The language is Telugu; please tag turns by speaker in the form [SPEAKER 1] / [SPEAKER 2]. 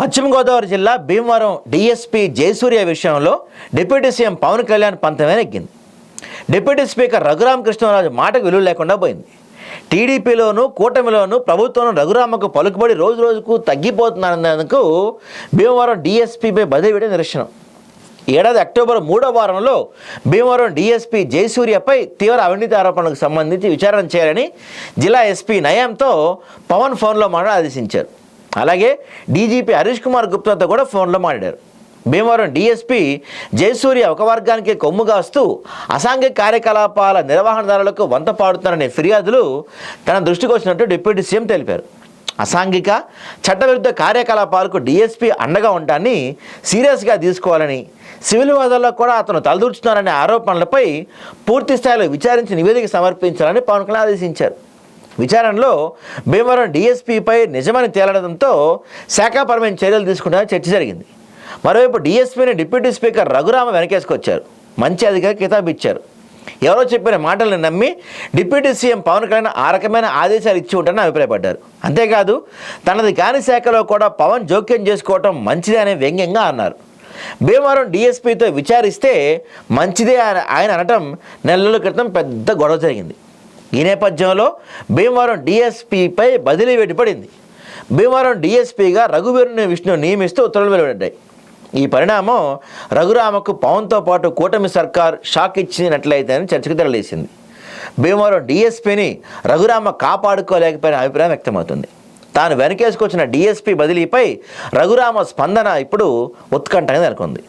[SPEAKER 1] పశ్చిమ గోదావరి జిల్లా భీమవరం డిఎస్పీ జయసూర్య విషయంలో డిప్యూటీ సీఎం పవన్ కళ్యాణ్ పంతమే నెగ్గింది. డిప్యూటీ స్పీకర్ రఘురామకృష్ణరాజు మాటకు విలువ లేకుండా పోయింది. టీడీపీలోను కూటమిలోను ప్రభుత్వం రఘురామకు పలుకుబడి రోజు రోజుకు తగ్గిపోతున్నందుకు భీమవరం డిఎస్పీపై బదిలీ నిరసనం. ఏడాది అక్టోబర్ మూడో వారంలో భీమవరం డీఎస్పీ జయసూర్యపై తీవ్ర అవినీతి ఆరోపణలకు సంబంధించి విచారణ చేయాలని జిల్లా ఎస్పీ నయాంతో పవన్ ఫోన్లో మాట్లాడి ఆదేశించారు. అలాగే డీజీపీ హరీష్ కుమార్ గుప్తాతో కూడా ఫోన్లో మాట్లాడారు. భీమవరం డీఎస్పీ జయసూర్య ఒక వర్గానికి కొమ్ము కాస్తూ అసాంఘిక కార్యకలాపాల నిర్వహణదారులకు వంత పాడుతున్నారనే ఫిర్యాదులు తన దృష్టికి వచ్చినట్టు డిప్యూటీ సీఎం తెలిపారు. అసాంఘిక చట్టవిరుద్ధ కార్యకలాపాలకు డీఎస్పీ అండగా ఉండటాన్ని సీరియస్గా తీసుకోవాలని సివిల్ వాదాల్లో కూడా అతను తలదూర్చుతున్నారనే ఆరోపణలపై పూర్తి స్థాయిలో విచారించి నివేదిక సమర్పించాలని పవన్ కళ్యాణ్ ఆదేశించారు. విచారణలో భీమవరం డీఎస్పీపై నిజమని తేలడంతో శాఖాపరమైన చర్యలు తీసుకుంటామని చర్చ జరిగింది. మరోవైపు డీఎస్పీని డిప్యూటీ స్పీకర్ రఘురామ వెనకేసుకొచ్చారు. మంచి అధికారి కితాబు ఇచ్చారు. ఎవరో చెప్పిన మాటలను నమ్మి డిప్యూటీ సీఎం పవన్ కళ్యాణ్ ఆ రకమైన ఆదేశాలు ఇచ్చి ఉంటారని అభిప్రాయపడ్డారు. అంతేకాదు తనది కాని శాఖలో కూడా పవన్ జోక్యం చేసుకోవటం మంచిదే అనే వ్యంగ్యంగా అన్నారు. భీమవరం డీఎస్పీతో విచారిస్తే మంచిదే అని ఆయన అనటం నెలల క్రితం పెద్ద గొడవ జరిగింది. ఈ నేపథ్యంలో భీమవరం డీఎస్పీపై బదిలీ వెడిపడింది భీమవరం డీఎస్పీగా రఘువీరుని విష్ణు నియమిస్తూ ఉత్తర్వులు వెలువడ్డాయి. ఈ పరిణామం రఘురామకు పవన్తో పాటు కూటమి సర్కార్ షాక్ ఇచ్చినట్లయితే అని చర్చకు తెరలేసింది. భీమవరం డీఎస్పీని రఘురామ కాపాడుకోలేకపోయిన అభిప్రాయం వ్యక్తమవుతుంది. తాను వెనకేసుకొచ్చిన డీఎస్పీ బదిలీపై రఘురామ స్పందన ఇప్పుడు ఉత్కంఠగా నెలకొంది.